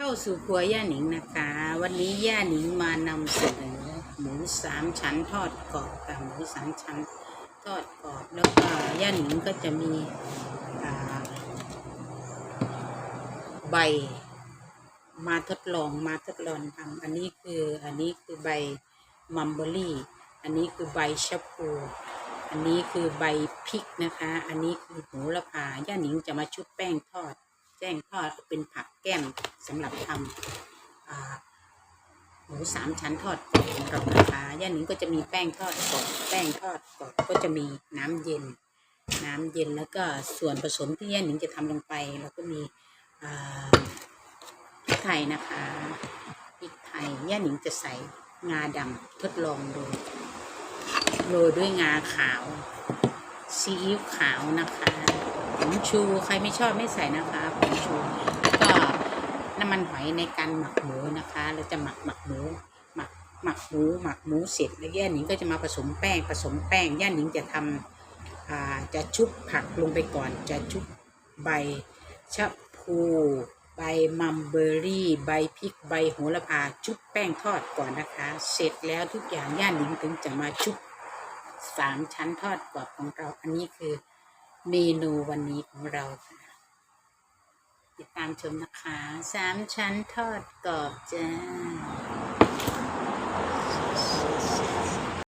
เข้าสู่ครัวย่าหนิงนะคะ วันนี้ย่าหนิงมานำเสนอหมูสามชั้นทอดกรอบกับหมูสามชั้นทอดกรอบแล้วก็ย่าหนิงก็จะมีใบมาทดลองมาทดลองทำอันนี้คืออันนี้คือใบมัมเบอรี่ อันนี้คือใบชะพูอันนี้คือใบพริกนะคะ อันนี้คือโหระพาย่าหนิงจะมาชุบแป้งทอด แป้งทอดเป็นผักแก้มสำหรับทำหมูสามชั้นทอดกรอบของเรานะคะย่าหนิงก็จะมีแป้งทอดกรอบแป้งทอดกรอบก็จะมีน้ำเย็น น้ำเย็นแล้วก็ส่วนผสมที่ย่าหนิงจะทำลงไปเราก็มีพริกไทยนะคะพริกไทยย่าหนิงจะใส่งาดำทดลองดูโรยด้วยงาขาวซีอิ๊วขาวนะคะ ผงชูใครไม่ชอบไม่ใส่นะคะผงชูแล้วก็น้ำมันหอยในการหมักหมูนะคะ เราจะหมักหมักหมูหมักหมักหมูหมักหมูเสร็จแล้วย่าหนิงก็จะมาผสมแป้งผสมแป้งย่าหนิงจะทำอ่าจะชุบผักลงไปก่อน จะชุบใบชะพูใบมัมเบอรี่ ใบพริกใบโหระพาชุบแป้งทอดก่อนนะคะ เสร็จแล้วทุกอย่างย่าหนิงถึงจะมาชุบสามชั้นทอดกรอบของเราอันนี้คือ เมนูวันนี้ของเรา ติดตามชมนะคะสามชั้นทอดกรอบจ้า